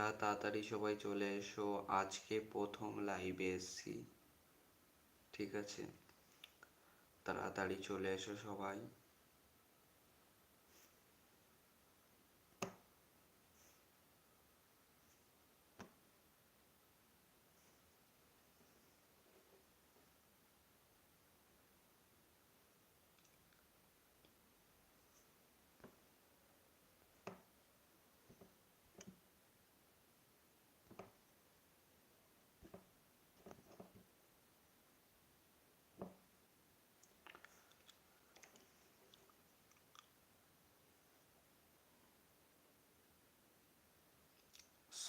বন্ধুরা তাড়াতাড়ি সবাই চলে এসো। আজকে প্রথম লাইভে এসছি। ঠিক আছে? তাড়াতাড়ি চলে এসো সবাই।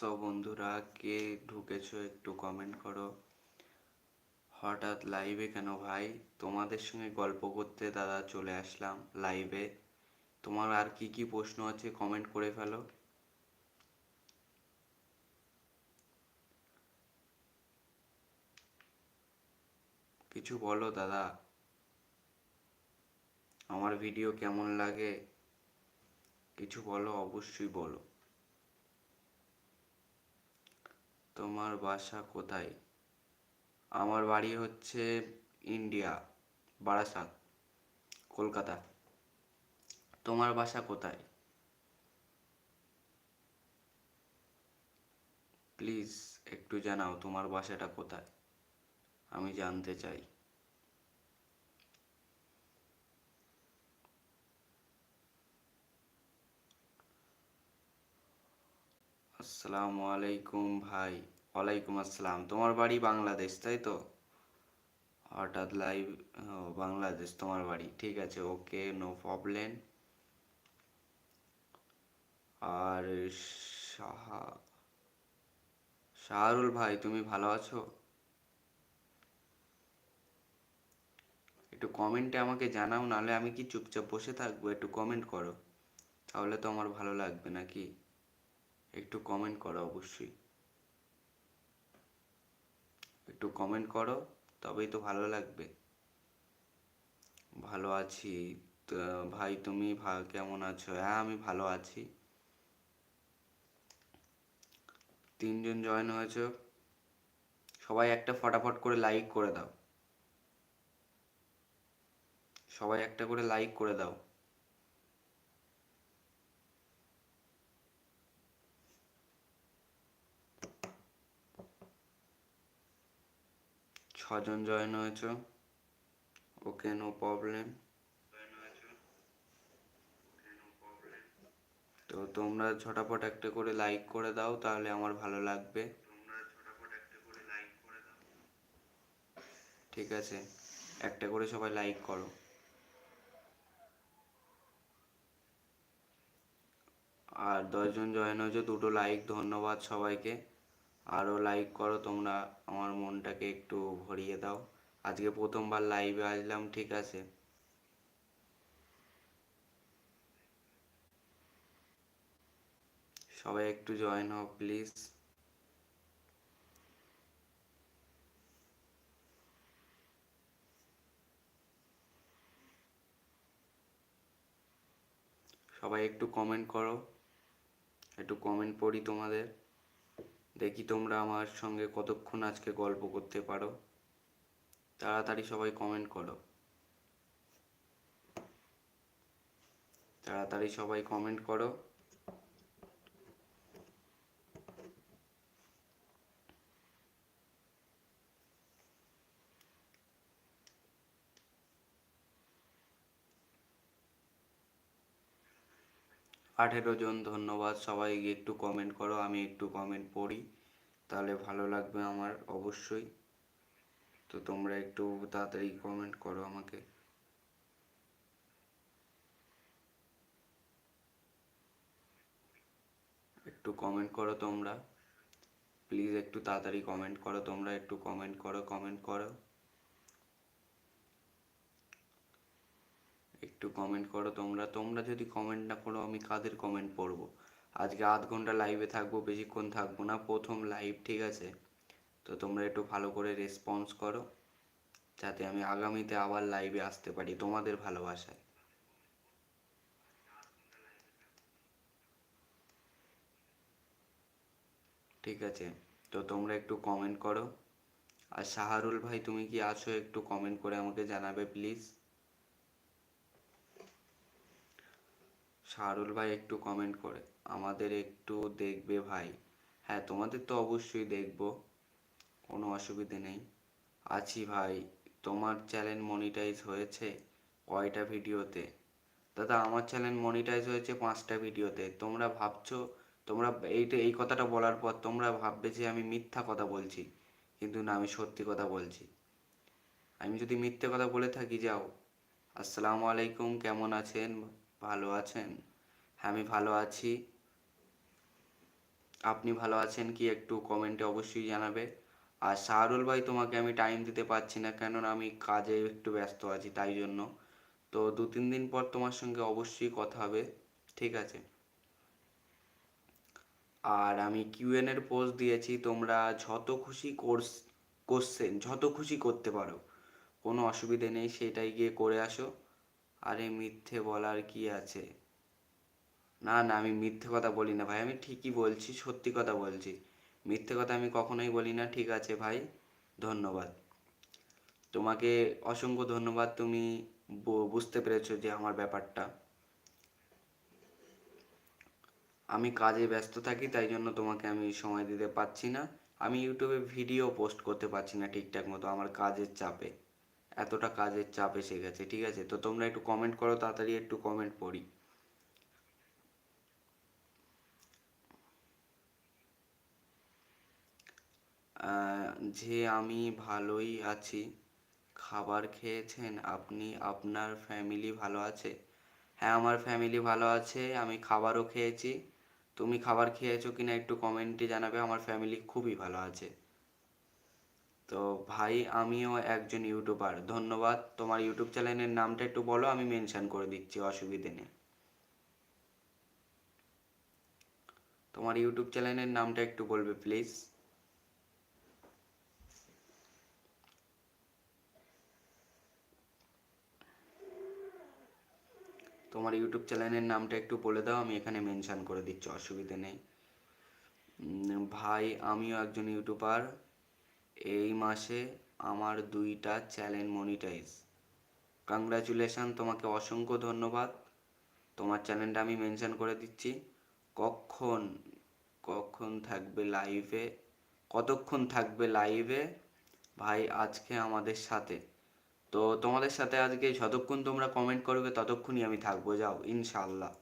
সো বন্ধুরা, কে ঢুকেছো একটু কমেন্ট করো। হঠাৎ লাইভে কেন ভাই? তোমাদের সঙ্গে গল্প করতে দাদা চলে আসলাম লাইভে তোমার আর কি কি প্রশ্ন আছে কমেন্ট করে ফেলো। কিছু বলো দাদা, আমার ভিডিও কেমন লাগে? কিছু বলো, অবশ্যই বলো। তোমার বাসা কোথায়? আমার বাড়ি হচ্ছে ইন্ডিয়া, বারাসাত, কলকাতা। তোমার বাসা কোথায়? প্লিজ একটু জানাও তোমার বাসাটা কোথায়? আমি জানতে চাই। আসসালামু আলাইকুম ভাই। ওয়ালাইকুম আসসালাম। তোমার বাড়ি বাংলাদেশ, তাই তো? হঠাৎ লাইভ বাংলাদেশ তোমার বাড়ি। ঠিক আছে, ওকে নো প্রবলেম আর সাহা শাহরুল ভাই, তুমি ভালো আছো? একটু কমেন্টে আমাকে জানাও, নাহলে আমি কি চুপচাপ বসে থাকব? একটু কমেন্ট করো। তাহলে তো আমার ভালো লাগবে নাকি? একটু কমেন্ট করো অবশ্যই। একটু কমেন্ট করো, তবেই তো ভালো লাগবে। ভালো আছি ভাই তুমি কেমন আছো? হ্যাঁ আমি ভালো আছি। তিনজন জয়েন হয়েছে। সবাই একটা ফটাফট করে লাইক করে দাও। সবাই একটা করে লাইক করে দাও। ছজন জয়েন হয়েছে ওকে নো প্রবলেম তো তোমরা ঝটাপট একটা করে লাইক করে দাও, তাহলে আমার ভালো লাগবে। ঠিক আছে, একটা করে সবাই লাইক করো। আর দশজন জয়েন হয়েছে দুটো লাইক ধন্যবাদ সবাইকে। আরও লাইক করো, তোমরা আমার মনটাকে একটু ভরিয়ে দাও। আজকে প্রথমবার লাইভে আসলাম, ঠিক আছে? সবাই একটু জয়েন হও প্লিজ সবাই একটু কমেন্ট করো। একটু কমেন্ট পড়ি তোমাদের। দেখি তোমরা আমার সঙ্গে কতক্ষণ আজকে গল্প করতে পারো। তাড়াতাড়ি সবাই কমেন্ট করো। তাড়াতাড়ি সবাই কমেন্ট করো। আঠেরো জন ধন্যবাদ। সবাই একটু কমেন্ট করো, আমি একটু কমেন্ট পড়ি। তাহলে ভালো লাগবে আমার অবশ্যই। তো তোমরা একটু তাড়াতাড়ি কমেন্ট করো আমাকে। একটু কমেন্ট করো তোমরা। প্লিজ একটু তাড়াতাড়ি কমেন্ট করো, তোমরা একটু কমেন্ট করো কমেন্ট করো। একটু কমেন্ট করো তোমরা। তোমরা যদি কমেন্ট না করো, আমি কাদের কমেন্ট পড়ব? আজকে আধ ঘণ্টা লাইভে থাকব, বেশিক্ষণ থাকব না, প্রথম লাইভ ঠিক আছে? তো তোমরা একটু ভালো করে রেসপন্স করো, যাতে আমি আগামীতে আবার লাইভে আসতে পারি তোমাদের ভালোবাসায়। ঠিক আছে? তো তোমরা একটু কমেন্ট করো। আর শাহরুল ভাই, তুমি কি আছো? একটু কমেন্ট করে আমাকে জানাবে প্লিজ শাহরুল ভাই একটু কমেন্ট করে, আমাদের একটু দেখবে ভাই। হ্যাঁ তোমাদের তো অবশ্যই দেখব, কোনো অসুবিধে নেই। আছি ভাই, তোমার চ্যানেল মনিটাইজ হয়েছে কয়টা ভিডিওতে? দাদা, আমার চ্যানেল মনিটাইজ হয়েছে পাঁচটা ভিডিওতে। তোমরা ভাবছ, তোমরা এইটা এই কথাটা বলার পর তোমরা ভাববে যে আমি মিথ্যা কথা বলছি। কিন্তু না, আমি সত্যি কথা বলছি। আমি যদি মিথ্যে কথা বলে থাকি, যাও। আসসালামু আলাইকুম, কেমন আছেন? ভালো আছেন? হ্যাঁ আমি ভালো আছি। আপনি ভালো আছেন কি একটু কমেন্টে অবশ্যই জানাবে। আর শাহরুল ভাই, তোমাকে আমি টাইম দিতে পারছি না কেননা আমি কাজে একটু ব্যস্ত আছি তাই জন্য। তো দু, তিন দিন পর তোমার সঙ্গে অবশ্যই কথা হবে, ঠিক আছে? আর আমি কিউএন এর পোস্ট দিয়েছি, তোমরা যত খুশি কোর্স কোশ্চেন যত খুশি করতে পারো। কোনো অসুবিধে নেই, সেটাই গিয়ে করে আসো। আরে মিথ্যে বলার কি আছে? না না, আমি মিথ্যে কথা বলি না ভাই, আমি ঠিকই বলছি, সত্যি কথা বলছি। মিথ্যে কথা আমি কখনোই বলি না, ঠিক আছে ভাই? ধন্যবাদ। তোমাকে অসংখ্য ধন্যবাদ, তুমি বুঝতে পেরেছ যে আমার ব্যাপারটা। আমি কাজে ব্যস্ত থাকি, তাই জন্য তোমাকে আমি সময় দিতে পারছি না। আমি ইউটিউবে ভিডিও পোস্ট করতে পারছি না ঠিকঠাক মতো, আমার কাজের চাপে। এতটা কাজের চাপ এসে গেছে, ঠিক আছে? তো তোমরা একটু কমেন্ট করো, তাড়াতাড়ি একটু কমেন্ট পড়ি। যে আমি ভালোই আছি, খাবার খেয়েছেন, আপনি, আপনার ফ্যামিলি ভালো আছে? হ্যাঁ আমার ফ্যামিলি ভালো আছে, আমি খাবারও খেয়েছি। তুমি খাবার খেয়েছো কিনা একটু কমেন্টে জানাবে, আমার ফ্যামিলি খুবই ভালো আছে। তো ভাই, আমিও একজন ইউটিউবার ধন্যবাদ। তোমার ইউটিউব চ্যানেলের নামটা একটু বলো, আমি মেনশন করে দিচ্ছি অসুবিধে নেই। তোমার ইউটিউব চ্যানেলের নামটা একটু বলবে প্লিজ তোমার ইউটিউব চ্যানেলের নামটা একটু বলে দাও, আমি এখানে মেনশন করে দিচ্ছি, অসুবিধে নেই। ভাই, আমিও একজন ইউটিউবার এই মাসে আমার দুইটা চ্যানেল মনিটাইজ। কংগ্রাচুলেশন তোমাকে অসংখ্য ধন্যবাদ। তোমার চ্যানেলটা আমি মেনশন করে দিচ্ছি। কখন কখন থাকবে লাইভে কতক্ষণ থাকবে লাইভে ভাই, আজকে আমাদের সাথে। তো তোমাদের সাথে আজকে যতক্ষণ তোমরা কমেন্ট করবে, ততক্ষণই আমি থাকব। যাও ইনশাল্লাহ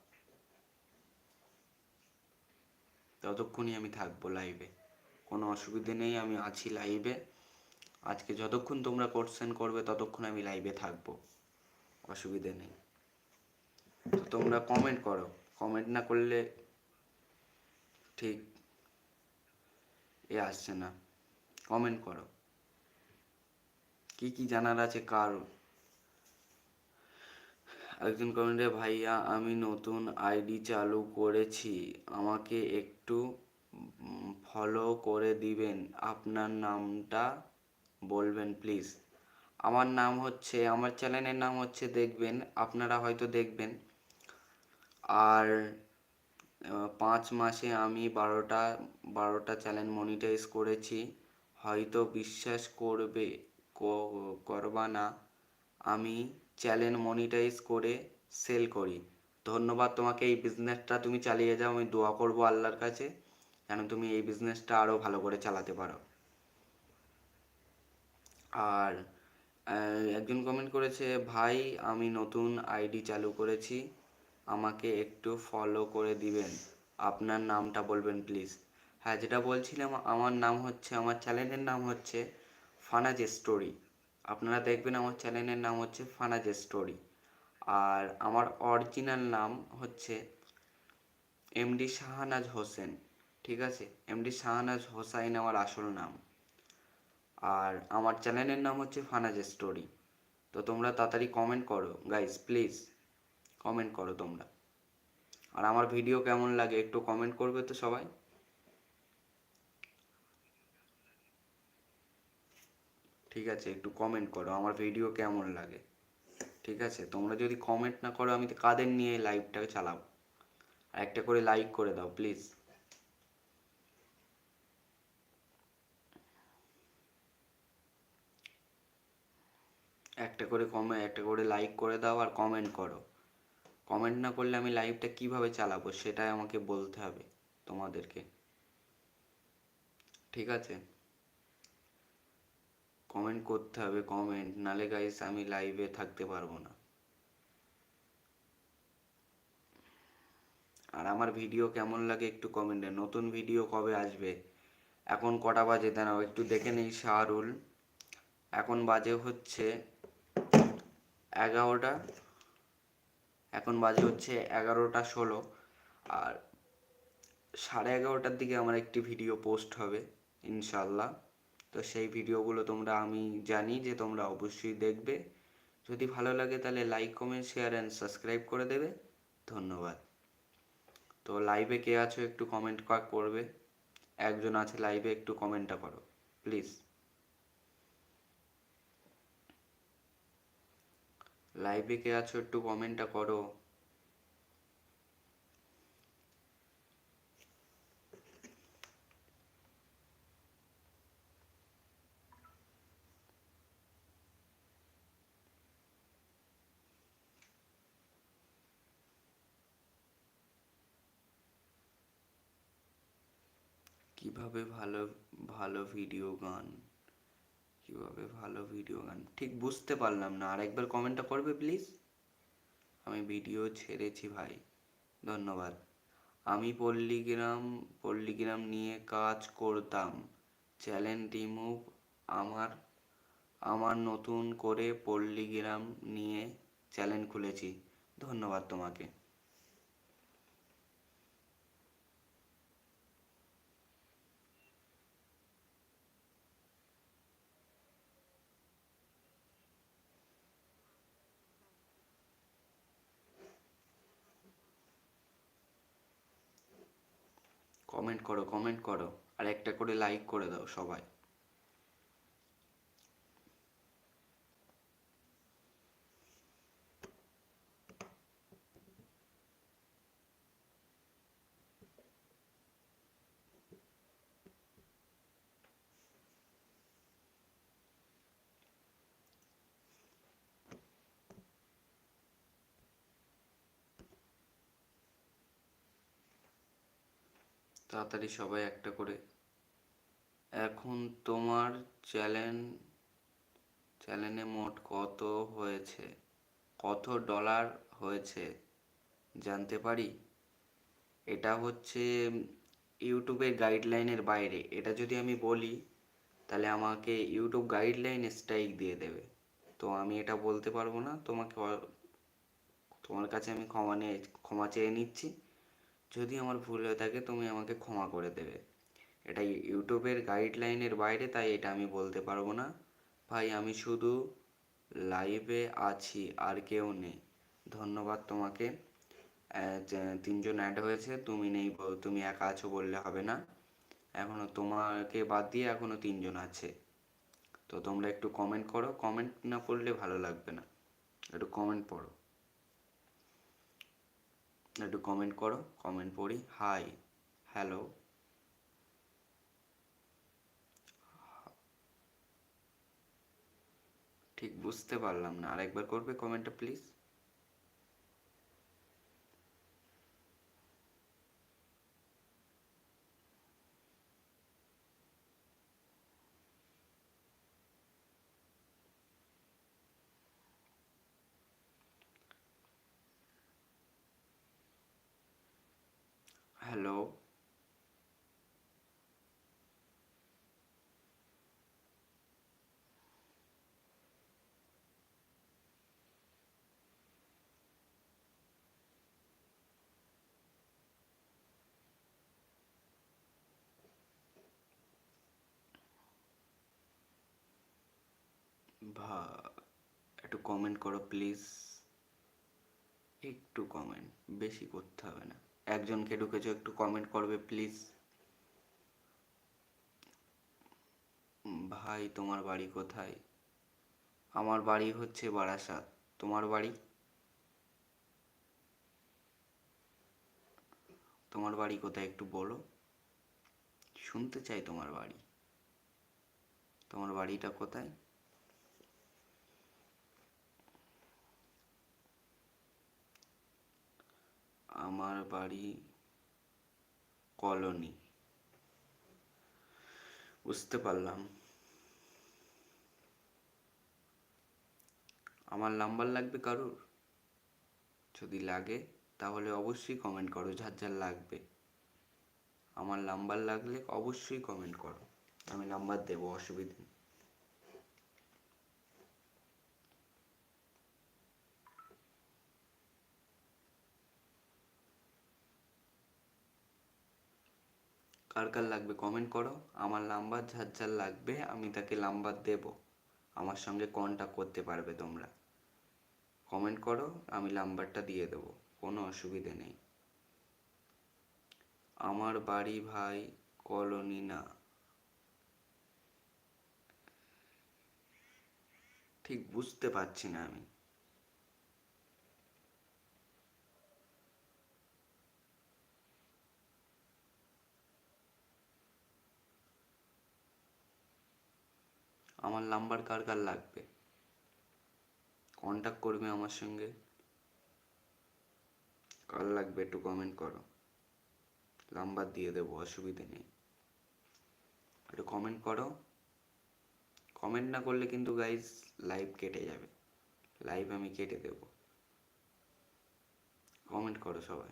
ততক্ষণই আমি থাকব লাইভে কোনো অসুবিধে নেই, আমি আছি লাইভে আজকে যতক্ষণ তোমরা কোশ্চেন করবে, ততক্ষণ আমি লাইভে থাকব। অসুবিধে নেই। তোমরা কমেন্ট করো। কমেন্ট না করলে ঠিক এ আসছে না। কমেন্ট করো। কি কি জানার আছে, কার? একজন কমেন্টে ভাইয়া, আমি নতুন আইডি চালু করেছি। আমাকে একটু ফলো করে দিবেন। আপনার নামটা বলবেন প্লিজ আমার নাম হচ্ছে, আমার চ্যানেলের নাম হচ্ছে দেখবেন, আপনারা হয়তো দেখবেন। আর পাঁচ মাসে আমি বারোটা বারোটা চ্যানেল মনিটাইজ করেছি। হয়তো বিশ্বাস করবে করবা না, আমি চ্যানেল মনিটাইজ করে সেল করি। ধন্যবাদ তোমাকে, এই বিজনেসটা তুমি চালিয়ে যাও, আমি দোয়া করব আল্লাহর কাছে। যেন তুমি এই বিজনেসটা আরও ভালো করে চালাতে পারো? আর একজন কমেন্ট করেছে, ভাই, আমি নতুন আইডি চালু করেছি, আমাকে একটু ফলো করে দিবেন। আপনার নামটা বলবেন প্লিজ হ্যাঁ যেটা বলছিলাম, আমার নাম হচ্ছে, আমার চ্যানেলের নাম হচ্ছে ফানাজ স্টোরি আপনারা দেখবেন আমার চ্যানেলের নাম হচ্ছে ফানাজ স্টোরি আর আমার অরিজিনাল নাম হচ্ছে এমডি শাহনাজ হোসেন। ঠিক আছে? এমডি শাহনাজ হোসাইন আমার আসল নাম। আর আমার চ্যানেলের নাম হচ্ছে ফানাজ স্টোরি। তো তোমরা তাড়াতাড়ি কমেন্ট করো। গাইস প্লিজ কমেন্ট করো তোমরা। আর আমার ভিডিও কেমন লাগে একটু কমেন্ট করবে তো সবাই। ঠিক আছে, একটু কমেন্ট করো। আমার ভিডিও কেমন লাগে? ঠিক আছে, তোমরা যদি কমেন্ট না করো, আমি কাদের নিয়ে লাইভটা চালাবো? আর একটা করে লাইক করে দাও প্লিজ একটা করে কমে একটা করে লাইক করে দাও আর কমেন্ট করো। কমেন্ট না করলে আমি লাইভটা কীভাবে চালাবো সেটাই আমাকে বলতে হবে তোমাদেরকে। ঠিক আছে? কমেন্ট করতে হবে কমেন্ট নালে গাইস আমি লাইভে থাকতে পারব না। আর আমার ভিডিও কেমন লাগে একটু কমেন্টে নতুন ভিডিও কবে আসবে? এখন কটা বাজে? দাঁড়াও, একটু দেখে নেই শাহরুল। এখন বাজে হচ্ছে এগারোটা। এখন বাজে হচ্ছে এগারোটা ষোলো। আর সাড়ে এগারোটার দিকে আমার একটি ভিডিও পোস্ট হবে, ইনশাল্লাহ। তো সেই ভিডিওগুলো তোমরা, আমি জানি যে তোমরা অবশ্যই দেখবে। যদি ভালো লাগে তাহলে like, comment, share and subscribe করে দেবে। ধন্যবাদ। তো লাইভে কে আছো একটু কমেন্ট করবে। একজন আছে লাইভে, একটু কমেন্টটা করো, প্লিজ। লাইভে কে আছো একটু কমেন্টটা করো। কীভাবে ভালো ভালো ভিডিও গান? কীভাবে ভালো ভিডিও গান। ঠিক বুঝতে পারলাম না। আর একবার কমেন্টটা করবে প্লিজ আমি ভিডিও ছেড়েছি ভাই। ধন্যবাদ। আমি পল্লীগ্রাম পল্লীগ্রাম নিয়ে কাজ করতাম। চ্যালেঞ্জ রিমুভ আমার আমার নতুন করে পল্লীগ্রাম নিয়ে চ্যানেল খুলেছি। ধন্যবাদ তোমাকে। কমেন্ট করো কমেন্ট করো আর একটা করে লাইক করে দাও সবাই। তাড়াতাড়ি সবাই একটা করে। এখন তোমার চ্যানেল চ্যানেলে মোট কত হয়েছে? কত ডলার হয়েছে? জানতে পারি? এটা হচ্ছে ইউটিউবের গাইডলাইনের বাইরে। এটা যদি আমি বলি, তাহলে আমাকে ইউটিউব গাইডলাইন স্ট্রাইক দিয়ে দেবে। তো আমি এটা বলতে পারব না। তোমাকে তোমার কাছে আমি ক্ষমা নিয়ে, ক্ষমা চেয়ে নিচ্ছি। যদি আমার ভুল হয়ে থাকে, তুমি আমাকে ক্ষমা করে দেবে। এটা ইউটিউবের গাইডলাইনের বাইরে, তাই এটা আমি বলতে পারব না। ভাই, আমি শুধু লাইভে আছি, আর কেউ নেই। ধন্যবাদ তোমাকে। তিনজন অ্যাড হয়েছে, তুমি নেই তুমি একা আছো বললে হবে না। এখনও তোমাকে বাদ দিয়ে এখনও তিনজন আছে। তো তোমরা একটু কমেন্ট করো। কমেন্ট না করলে ভালো লাগবে না। একটু কমেন্ট পড়ো। একটু কমেন্ট করো কমেন্ট পড়ি। হাই হ্যালো ঠিক বুঝতে পারলাম না। আরেকবার করবে কমেন্টটা প্লিজ হ্যালো ভা একটু কমেন্ট করো প্লিজ একটু কমেন্ট বেশি করতে হবে না। একজনকে ঢুকেছো, একটু কমেন্ট করবে প্লিজ ভাই, তোমার বাড়ি কোথায়? আমার বাড়ি হচ্ছে বারাসাত। তোমার বাড়ি? তোমার বাড়ি কোথায় একটু বলো। শুনতে চাই তোমার বাড়ি। তোমার বাড়িটা কোথায়? আমার বাড়ি কলোনি। বুঝতে পারলাম। আমার নাম্বার লাগবে কারুর? যদি লাগে, তাহলে অবশ্যই কমেন্ট করো, যার যার লাগবে। আমার নাম্বার লাগলে অবশ্যই কমেন্ট করো। আমি নাম্বার দেবো, অসুবিধে নেই। কার কার লাগবে কমেন্ট করো। আমার নাম্বার যার যার লাগবে, আমি তাকে নাম্বার দেব। আমার সঙ্গে কন্ট্যাক্ট করতে পারবে তোমরা। কমেন্ট করো, আমি নাম্বারটা দিয়ে দেবো, কোনো অসুবিধে নেই। আমার বাড়ি ভাই কলোনি না। ঠিক বুঝতে পারছি না আমি। আমার নাম্বার কার কার লাগবে? কন্ট্যাক্ট করবে আমার সঙ্গে? কার লাগবে একটু কমেন্ট করো। নাম্বার দিয়ে দেবো, অসুবিধে নেই। একটু কমেন্ট করো। কমেন্ট না করলে কিন্তু গাইজ লাইভ কেটে যাবে। লাইভ আমি কেটে দেব। কমেন্ট করো সবাই।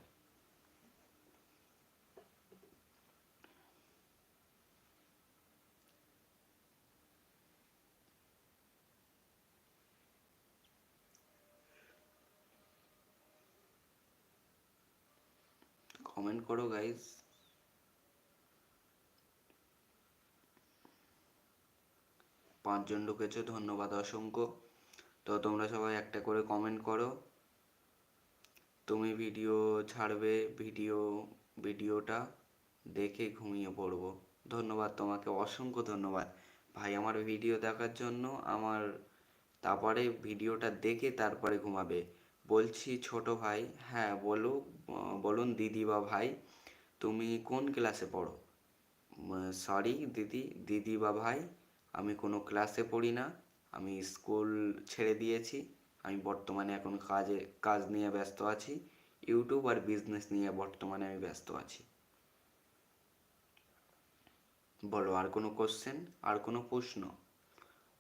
কমেন্ট করো গাইজ পাঁচজন ঢুকেছে, ধন্যবাদ অসংখ্য। তো তোমরা সবাই একটা করে কমেন্ট করো। তুমি ভিডিও ছাড়বে ভিডিও ভিডিওটা দেখে ঘুমিয়ে পড়ব। ধন্যবাদ তোমাকে, অসংখ্য ধন্যবাদ। ভাই, আমার ভিডিও দেখার জন্য আমার তারপরে ভিডিওটা দেখে তারপরে ঘুমাবে। বলছি ছোট ভাই হ্যাঁ বলো বলুন দিদি বা ভাই, তুমি কোন ক্লাসে পড়ো? সরি দিদি দিদি বা ভাই, আমি কোনো ক্লাসে পড়ি না, আমি স্কুল ছেড়ে দিয়েছি, আমি বর্তমানে এখন কাজে, কাজ নিয়ে ব্যস্ত আছি ইউটিউব আর বিজনেস নিয়ে বর্তমানে আমি ব্যস্ত আছি। বলো, আর কোনো কোশ্চেন আর কোনো প্রশ্ন?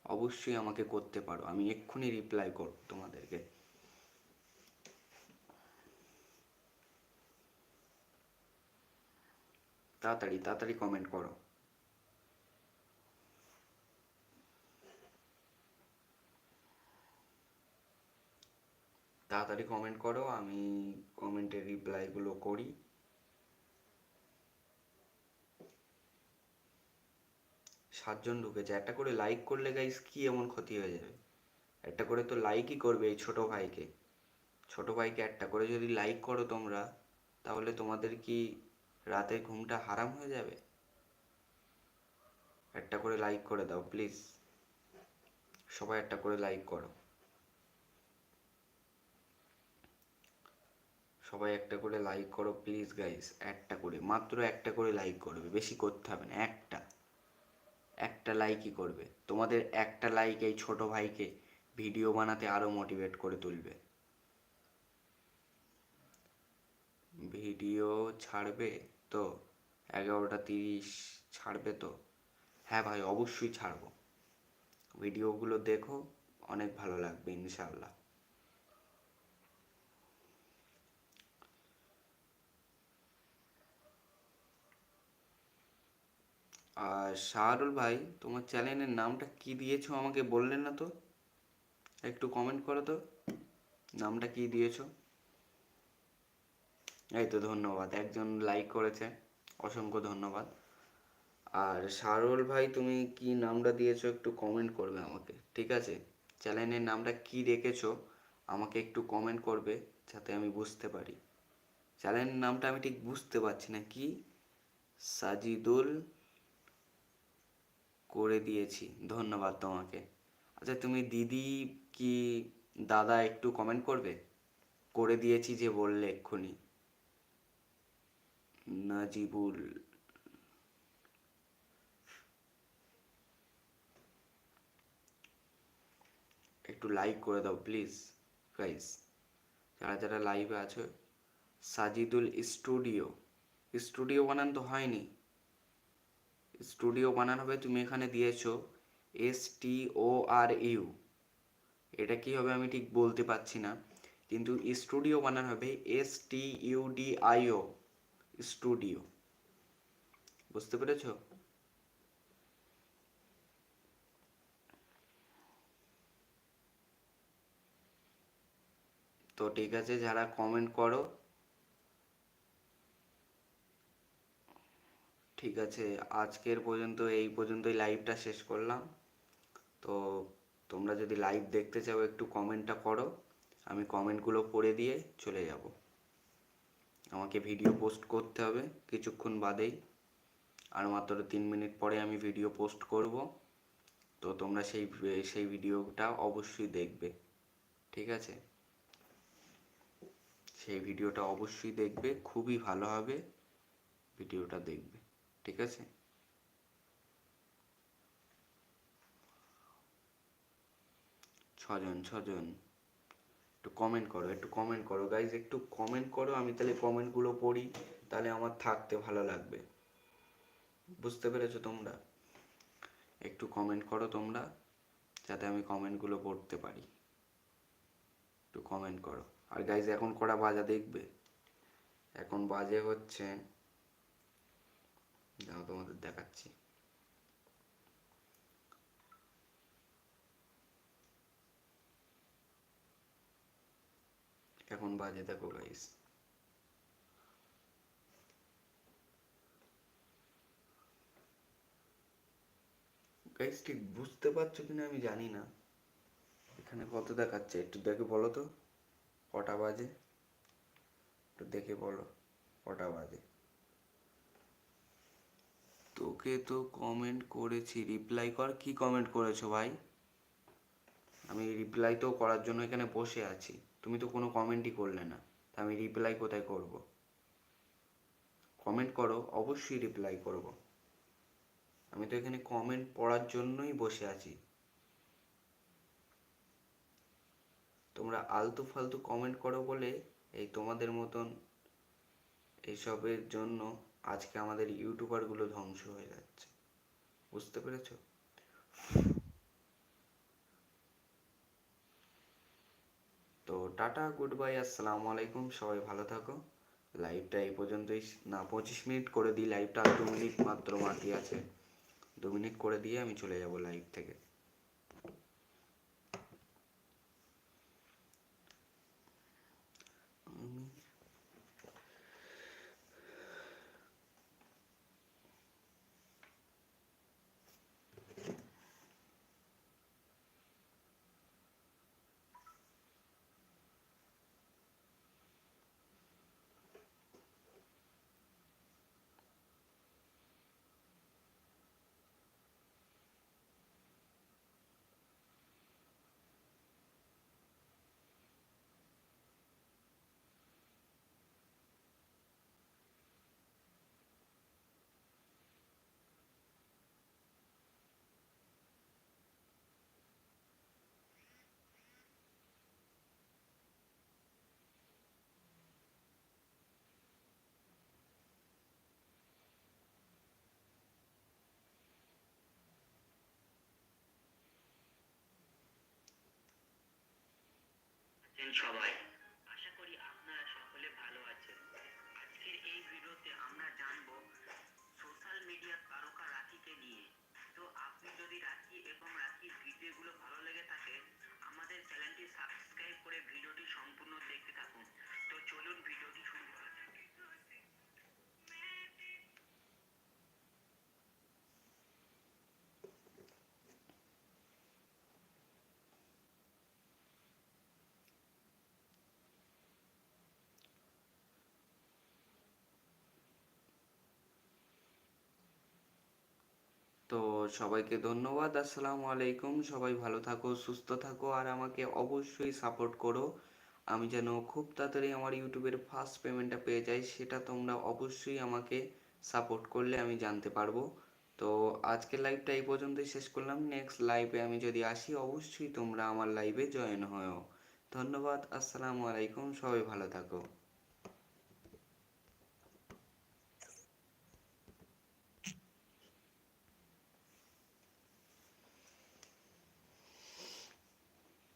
অবশ্যই আমাকে করতে পারো, আমি এক্ষুনি রিপ্লাই করব তোমাদেরকে। তাড়াতাড়ি তাড়াতাড়ি কমেন্ট করো। তাড়াতাড়ি কমেন্ট করো, আমি কমেন্টের রিপ্লাইগুলো করি। সাতজন ঢুকেছে, একটা করে লাইক করলে গাইস কি এমন ক্ষতি হয়ে যাবে? একটা করে তো লাইকই করবে এই ছোট ভাইকে। ছোট ভাইকে একটা করে যদি লাইক করো তোমরা, তাহলে তোমাদের কি রাতের ঘুমটা হারাম হয়ে যাবে? একটা করে লাইক করে দাও প্লিজ সবাই একটা করে লাইক করো। সবাই একটা করে লাইক করো প্লিজ গাইস একটা করে, মাত্র একটা করে লাইক করবে, বেশি করতে হবে না, একটা। একটা লাইকই করবে। তোমাদের একটা লাইক এই ছোট ভাইকে ভিডিও বানাতে আরও মোটিভেট করে তুলবে। ভিডিও ছাড়বে? তো এগারোটা তিরিশ ছাড়বে তো? হ্যাঁ ভাই, অবশ্যই ছাড়বো। ভিডিওগুলো দেখো, অনেক ভালো লাগবে ইনশাল্লাহ আর শাহরুল ভাই, তোমার চ্যানেলের নামটা কি দিয়েছ আমাকে বললেন না তো? একটু কমেন্ট করো তো। নামটা কি দিয়েছ? এই তো ধন্যবাদ, একজন লাইক করেছে, অসংখ্য ধন্যবাদ। আর শাহরুল ভাই, তুমি কি নামটা দিয়েছ একটু কমেন্ট করবে আমাকে, ঠিক আছে? চ্যানেলের নামটা কি রেখেছো, আমাকে একটু কমেন্ট করবে, যাতে আমি বুঝতে পারি। চ্যানেলের নামটা আমি ঠিক বুঝতে পারছি না, কি? সাজিদুল করে দিয়েছি, ধন্যবাদ তোমাকে। আচ্ছা তুমি দিদি কি দাদা একটু কমেন্ট করবে? করে দিয়েছি যে বললে এক্ষুনি। নাজিবুল। একটু লাইক করে দাও প্লিজ গাইস যারা যারা লাইভে আছো, সাজিদুল স্টুডিও স্টুডিও বানান তো হয়নি। স্টুডিও বানান হবে, তুমি এখানে দিয়েছ S T O are you এটা কি হবে আমি ঠিক বলতে পারছি না, কিন্তু স্টুডিও বানান হবে S T U D I O studio. বুঝতে পেরেছ? তো ঠিক আছে, যারা কমেন্ট করো। ঠিক আছে, আজকের পর্যন্ত, এই পর্যন্তই লাইভটা শেষ করলাম। তো তোমরা যদি লাইভ দেখতে চাও, একটু কমেন্টটা করো। আমি কমেন্টগুলো পড়ে দিয়ে চলে যাব। আমাকে ভিডিও পোস্ট করতে হবে কিছুক্ষণ বাদেই। আর মাত্র তিন মিনিট পরে আমি ভিডিও পোস্ট করব। তো তোমরা সেই সেই ভিডিওটা অবশ্যই দেখবে। ঠিক আছে? সেই ভিডিওটা অবশ্যই দেখবে, খুবই ভালো হবে। ভিডিওটা দেখবে। ঠিক আছে? ছজন ছজন। একটু কমেন্ট করো, একটু কমেন্ট করো। গাইজ একটু কমেন্ট করো, আমি তাহলে কমেন্টগুলো পড়ি, তাহলে আমার থাকতে ভালো লাগবে। বুঝতে পেরেছ তোমরা? একটু কমেন্ট করো তোমরা, যাতে আমি কমেন্টগুলো পড়তে পারি। একটু কমেন্ট করো। আর গাইজ এখন কটা বাজা দেখবে? এখন বাজে হচ্ছে দাও তোমাদের দেখাচ্ছি। এখন বাজে দেখো গাইস গাইস ঠিক বুঝতে পারছ কিনা আমি জানি না। এখানে কত দেখাচ্ছে? একটু দেখে বলো তো। কটা বাজে? একটু দেখে বলো, কটা বাজে? তোকে তো কমেন্ট করেছি। রিপ্লাই কর, কি কমেন্ট করেছ ভাই? আমি রিপ্লাই তো করার জন্য এখানে বসে আছি। তুমি তো কোনো কমেন্টই করলে না, তা আমি রিপ্লাই কোথায় করব? কমেন্ট করো, অবশ্যই রিপ্লাই করব। আমি তো এখানে কমেন্ট পড়ার জন্যই বসে আছি। তোমরা আলতু ফালতু কমেন্ট করো বলে এই তোমাদের মতন এইসবের জন্য আজকে আমাদের ইউটিউবারগুলো ধ্বংস হয়ে যাচ্ছে। বুঝতে পেরেছ? তো টাটা গুড বাই আসসালামু আলাইকুম, সবাই ভালো থাকো। লাইভটা এই পর্যন্তই। না, পঁচিশ মিনিট করে দিই লাইভটা দু মিনিট মাত্র বাকি আছে। দু মিনিট করে দিয়ে আমি চলে যাব লাইভ থেকে। আছেন সবাই আশা তো সবাইকে ধন্যবাদ, আসসালামু আলাইকুম। সবাই ভালো থাকো, সুস্থ থাকো আর আমাকে অবশ্যই সাপোর্ট করো। আমি যেন খুব তাড়াতাড়ি আমার ইউটিউবের ফার্স্ট পেমেন্টটা পেয়ে যাই, সেটা তোমরা অবশ্যই আমাকে সাপোর্ট করলে আমি জানতে পারব। তো আজকের লাইভটা এই পর্যন্তই শেষ করলাম। নেক্সট লাইভে আমি যদি আসি, অবশ্যই তোমরা আমার লাইভে জয়েন হও ধন্যবাদ, আসসালামু আলাইকুম, সবাই ভালো থাকো।